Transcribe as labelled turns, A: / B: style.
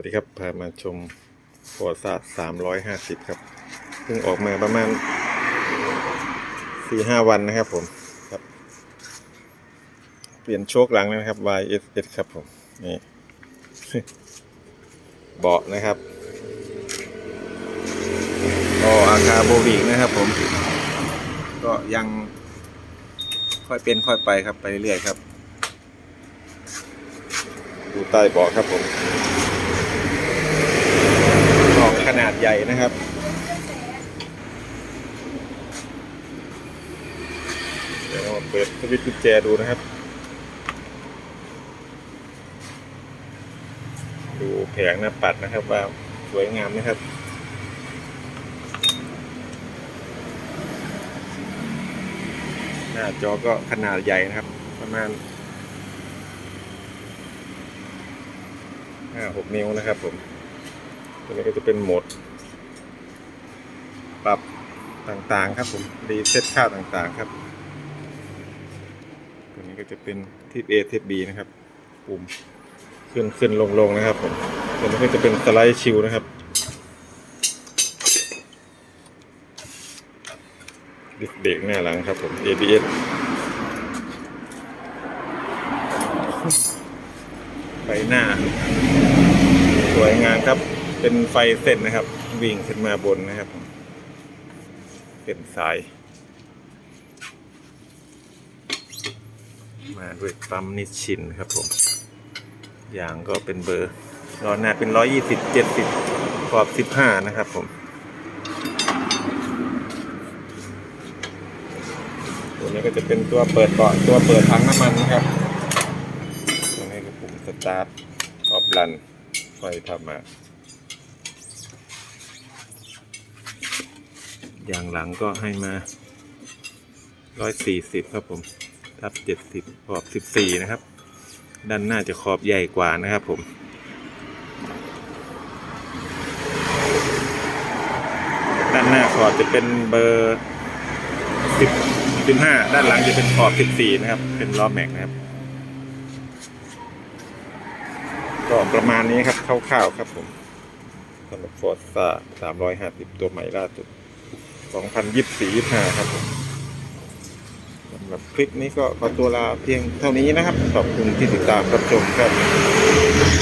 A: วัสดีครับ พามาชมประวัติศาสตร์350ครับ เพิ่งออกมาประมาณ4-5วันนะครับผมครับ เปลี่ยนโชคหลังแล้วนะครับ YSS ครับผม นี่ เบาะนะครับก็อาคาโบวิกนะครับผม ก็ยังค่อยเป็นค่อยไปครับ ไปเรื่อยๆครับ ดูใต้เบาะครับผม ขนาดใหญ่นะครับ เดี๋ยวเราเปิดสวิตช์กุญแจดูนะครับ ดูแผงหน้าปัดนะครับว่าสวยงามนะครับหน้าจอก็ขนาดใหญ่นะครับ ประมาณห้าหกนิ้วนะครับผม ตัวนี้ก็จะเป็นโหมด ปรับต่างๆครับผมรีเซ็ตค่าต่างๆครับตัวนี้ก็จะเป็นทิศ A ทิศ B นะครับปุ่มขึ้นขึ้นลงลงนะครับผมตัวนี้ก็จะเป็นสไลด์ชิลนะครับเบรกหน้าหลังครับผม ABS ไฟหน้า สวยงามครับ เป็นไฟเส้นนะครับ วิ่งขึ้นมาบนนะครับเป็นสาย มาด้วยปั๊มนิชินครับผมยางก็เป็นเบอร์ล้อหน้าเป็นร้อยยี่สิบเจ็ดสิบขอบสิบห้านะครับผมตัวนี้ก็จะเป็นตัวเปิดเบาะตัวเปิดถังน้ำมันนะครับตัวนี้ก็ปุ่มสตาร์ทออฟรันไฟทำมา ย่างหลังก็ให้มาร้อยสี่สิบครับผมทับเจ็ดสิบขอบสิบสี่นะครับ ด้านหน้าจะขอบใหญ่กว่านะครับผมด้านหน้าขอบจะเป็นเบอร์สิบสิบห้าด้านหลังจะเป็นขอบสิบสี่นะครับ เป็นล้อแม็กนะครับ ก็ประมาณนี้ครับคร่าวๆครับผมสำหรับฟอร์ซ่าสามร้อยห้าสิบตัวใหม่ล่าสุด สองพันยี่สิบสี่ยี่ห้าครับผมสำหรับคลิปนี้ก็ขอตัวลาเพียงเท่านี้นะครับ ขอบคุณที่ติดตามรับชมครับ